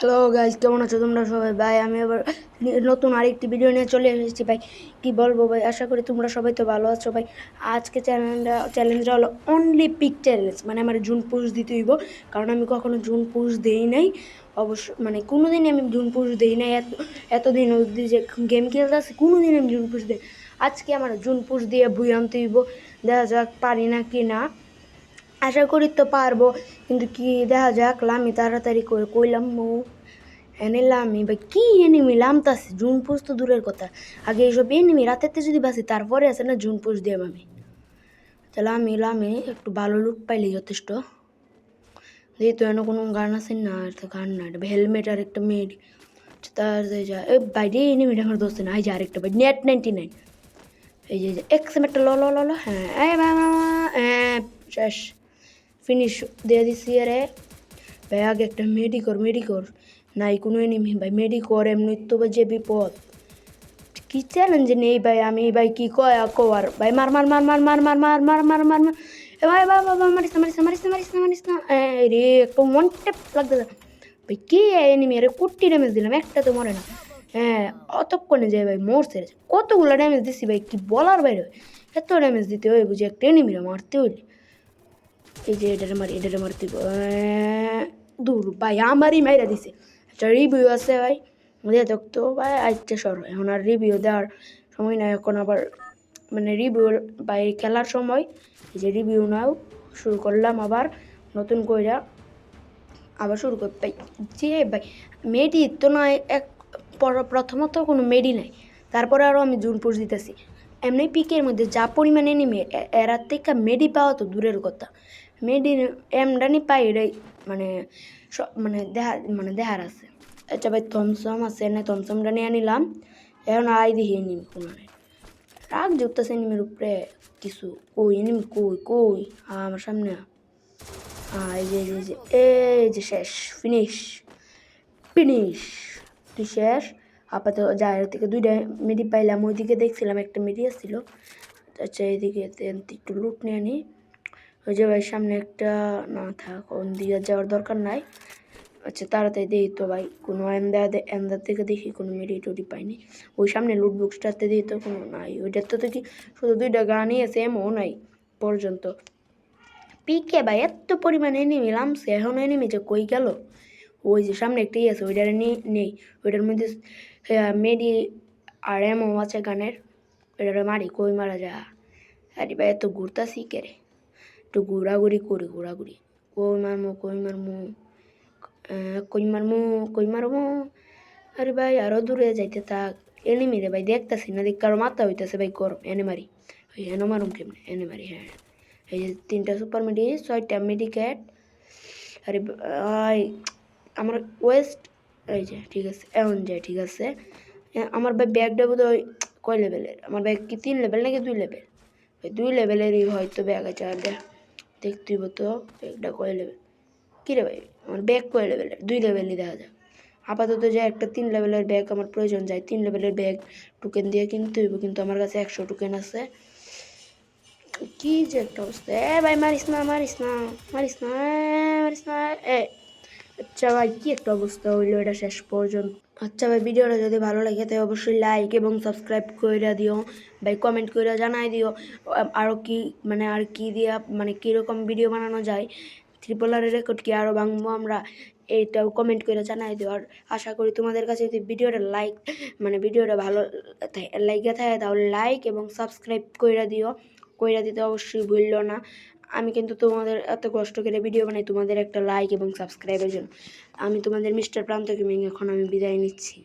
Hello guys কেমন আছো তোমরা সবাই? ভাই, আমি আবার নতুন আরেকটি ভিডিও নিয়ে চলে এসেছি, ভাই। কি বলব, ভাই? আশা করি তোমরা সবাই তো ভালো আছো, ভাই। আজকে চ্যালেঞ্জটা চ্যালেঞ্জটা হলো অনলি পিক চ্যালেঞ্জ মানে আমার জুন পুষ দিতে হইব। কারণ আমি কখনো জুন পুষ দেই নাই। অবশ্য মানে কোনো দিনই আমি জুন পুষ দেই নাই। এত এতদিন অবধি যে গেম খেলতে আসি কোনো দিন আমি জুন পুষ দিই আজকে আমার জুন পুষ দিয়ে বই আনতে হইব। দেখা যাক পারি না কি না। আশা করি তো পারব, কিন্তু কি দেখা যাক, লামি তাড়াতাড়ি করে কইলাম মৌ এনে লামি ভাই, কি এনিমি লামতাছে, জুন পুষ তো দূরের কথা। আগে এইসব এনিমি রাতেতে যদি বাসি তারপরে আছে না জুন পুষ দিয়ে আমি তাহলে আমি লামি, একটু ভালো লুক পাইলে যথেষ্ট। যেহেতু এনে কোনো গান আছে না, আর তো গান না হেলমেট আর একটা মেড তার যে এ বাইরে এনিমিটা আমার দোস্ত না, এই যে আরেকটা ভাই নেট নাইনটি নাইন এই যে এক্সমেটটা ল ল ল ল হ্যাঁ হ্যাঁ শেষ। ফিনিশ দিয়ে দিছি আরে ভাই আগে একটা মেডি কর মেডি কর নাই কোনো এনিমি ভাই মেডি কর এমনি তো যে বিপদ কি চ্যালেঞ্জ নেই ভাই আমি ভাই কি কয় কর ভাই মার মার মার মার মার মার মার মার মার মার মার ভাই ভাই বাবা মারিস না মারিস না মারিস না মারিস না মারিস না রে একটু মন টেপ লাগতে ভাই কে এনিমি আরে কুট্টি ড্যামেজ দিলাম একটা তো মরে না হ্যাঁ অতক্ষণে যায় ভাই মরছে কতগুলো ড্যামেজ দিছি ভাই কি বলার বাইরে এত ড্যামেজ দিতে হয় বুঝি একটা এনিমিরা মারতে হইলে এই যে এটারে মারি, এটারে মারতে দূর, ভাই, আমারই মাইরা দিছে। একটা রিভিউ আছে ভাই দিয়ে দেখতো ভাই, আজকে সর। এখন আর রিভিউ দেওয়ার সময় নাই, এখন আবার মানে রিভিউ ভাই, খেলার সময়। এই যে রিভিউ নাও, শুরু করলাম আবার, নতুন কইরা আবার শুরু করি ভাই যে ভাই মেডি তো নয়, এক পর- প্রথমত কোনো মেডি নাই। তারপরে আরও আমি জুন পুষ দিতেছি। এমনি পিকের মধ্যে যা পরিমাণে নেমে এরা থেকে মেডি পাওয়া তো দূরের কথা। মেডি এমডানি পাই এটাই মানে মানে দেহা মানে দেহার আছে। আচ্ছা ভাই থমসম আছে না থমসমটা নিয়ে নিলাম। এখন আই দেখি নিম কোনো রাগ যুক্তাছে নিমের উপরে কিছু কই নিম কই কই? আমার সামনে এই যে এই যে, এই যে শেষ ফিনিশ ফিনিশ তুই শেষ? আপাতত যার থেকে দুইটা মেডি পাইলাম ওইদিকে দেখছিলাম একটা মেডি আসছিল আচ্ছা এইদিকে একটু লুট নিয়ে নি। ওই যে ভাই, সামনে একটা, না থাক ওন দিকে যাওয়ার দরকার নাই। আচ্ছা তাড়াতাড়ি দেখি তো ভাই, কোনো এন্দা এন্দার থেকে দেখি কোনো মেডি টুডি পাইনি। ওই সামনে লুট বুকসটাতে দেখি তো কোনো নাই। ওইটার তো দেখি শুধু দুইটা গানই আছে এমও নাই পর্যন্ত। পিকে ভাই, এত পরিমাণে এনিমি লামছে, এখন এনিমি যে কই গেল? ওই যে সামনে একটাই আছে, ওইটার নেই। ওইটার মধ্যে মেডি আর এমও আছে গানের। ওইটারে মারি, কই মারা যা আরে ভাই, এত ঘুরতাছি কে রে? একটু ঘোরাঘুরি করি, ঘোরাঘুরি। কই মারমু কই মারমু কই মারমু কই মারমু আরে ভাই, আরও দূরে যাইতে থাক। এনিমি রে ভাই, দেখতাছি না, দেখ কারও মাথা হইতাছে ভাই, গরম। এনে মারি। ওই এনে মারুম কেমনে? এনে মারি হ্যাঁ। এই যে, তিনটা সুপার মেডি ছয়টা মেডিকেট আরে ভাই, আমার ওয়েস্ট এই যে, ঠিক আছে এমন যায় ঠিক আছে। আমার ভাই ব্যাগটা বোধ হয় কয় লেভেলের আমার ব্যাগ কি, তিন লেভেল নাকি দুই লেভেল দুই লেভেলেরই হয়তো ব্যাগ আছে, আর দেখ দেখতেই তো ব্যাগটা কয় লেভেল কী রে ভাই আমার ব্যাগ কয় লেভেলের দুই লেভেলই দেখা যায় আপাতত যে একটা তিন লেভেলের ব্যাগ আমার প্রয়োজন যায়, তিন লেভেলের ব্যাগ টোকেন দিয়ে কিনতে হইব, কিন্তু আমার কাছে একশো টোকেন আছে। কি যে একটা অবস্থা। এ ভাই, মারিস না মারিস না মারিস না মারিস না। এ আচ্ছা ভাই, কি একটা অবস্থা হইল এটা শেষ পর্যন্ত? আচ্ছা ভাই, ভিডিওটা যদি ভালো লাগে তাই অবশ্যই লাইক এবং সাবস্ক্রাইব করে দিও। ভাই কমেন্ট করে জানাই দিও আরও আরও কি মানে আর কি দিয়া মানে কীরকম ভিডিও বানানো যায়। ট্রিপল আর রেকর্ড কি আরও ভাঙবো আমরা এইটাও কমেন্ট করে জানাই দিও। আর আশা করি তোমাদের কাছে যদি ভিডিওটা লাইক মানে ভিডিওটা ভালো লাইকে থাকে তাহলে লাইক এবং সাবস্ক্রাইব করে দিও। কইরা দিতে অবশ্যই ভুললো না। আমি কিন্তু তোমাদের এত কষ্ট করে ভিডিও বানাই, তোমাদের একটা লাইক এবং সাবস্ক্রাইবের জন্য। আমি তোমাদের মিস্টার প্রান্ত গেমিং এখন আমি বিদায় নিচ্ছি।